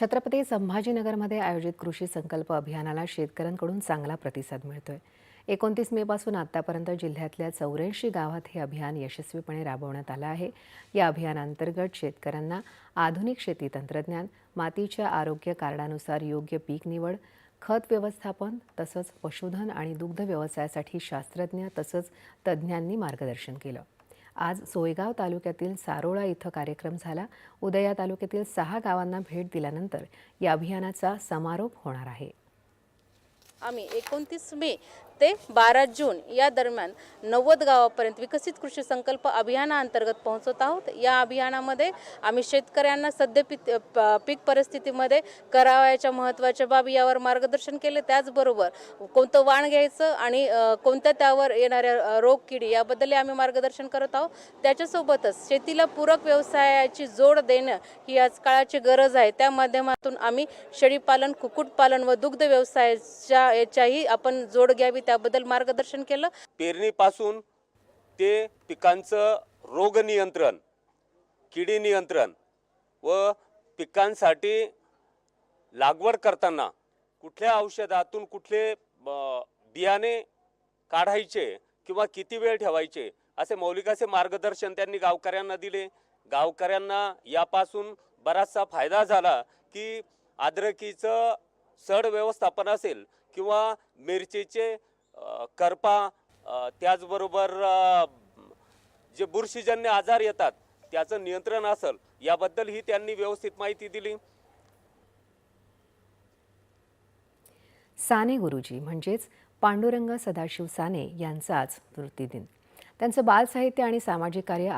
छत्रपती संभाजीनगरमध्ये आयोजित कृषी संकल्प अभियानाला शेतकऱ्यांकडून चांगला प्रतिसाद मिळतोय. एकोणतीस मेपासून आतापर्यंत जिल्ह्यातल्या चौऱ्याऐंशी गावात हे अभियान यशस्वीपणे राबवण्यात आलं आहे. या अभियानांतर्गत शेतकऱ्यांना आधुनिक शेती तंत्रज्ञान मातीच्या आरोग्य कार्डानुसार योग्य पीक निवड खत व्यवस्थापन तसंच पशुधन आणि दुग्ध व्यवसायासाठी शास्त्रज्ञ तसंच तज्ज्ञांनी मार्गदर्शन केलं. आज सोयगाव तालुक्यातील सारोळा इथं कार्यक्रम झाला. उद्या या तालुक्यातील सहा गावांना भेट दिल्यानंतर या अभियानाचा समारोप होणार आहे. आम्ही एकोणतीस मे ते बारा जून या दरम्यान नव्वद गावापर्यंत विकसित कृषी संकल्प अभियानाअंतर्गत पोहोचत आहोत. या अभियानामध्ये आम्ही शेतकऱ्यांना सद्य पीक प- पीक परिस्थितीमध्ये करावयाच्या महत्त्वाच्या बाबी यावर मार्गदर्शन केले. त्याचबरोबर कोणतं वाण घ्यायचं आणि कोणत्या त्यावर येणाऱ्या रोग किडी याबद्दल आम्ही मार्गदर्शन करत आहोत. त्याच्यासोबतच शेतीला पूरक व्यवसायाची जोड देणं ही आज काळाची गरज आहे. त्या माध्यमातून आम्ही शेळीपालन कुक्कुटपालन व दुग्ध व्यवसायाच्या याच्याही आपण जोड घ्यावी त्याबद्दल मार्गदर्शन केलं. पेरणीपासून ते पिकांचं रोग नियंत्रण किडी नियंत्रण व पिकांसाठी लागवड करताना कुठल्या औषधातून कुठले बियाणे काढायचे किंवा किती वेळ ठेवायचे असे मौलिकाचे मार्गदर्शन त्यांनी गावकऱ्यांना दिले. गावकऱ्यांना यापासून बराचसा फायदा झाला की अद्रकीचं सड व्यवस्थापन असेल किंवा मिरचीचे करपा त्याचबरोबर जे बुरशीजन्य आजार येतात त्याचं नियंत्रण असेल याबद्दल ही त्यांनी व्यवस्थित माहिती दिली. साने गुरुजी म्हणजेच पांडुरंग सदाशिव साने यांचा आज स्मृतिदिन त्यांचं बालसाहित्य आणि सामाजिक कार्य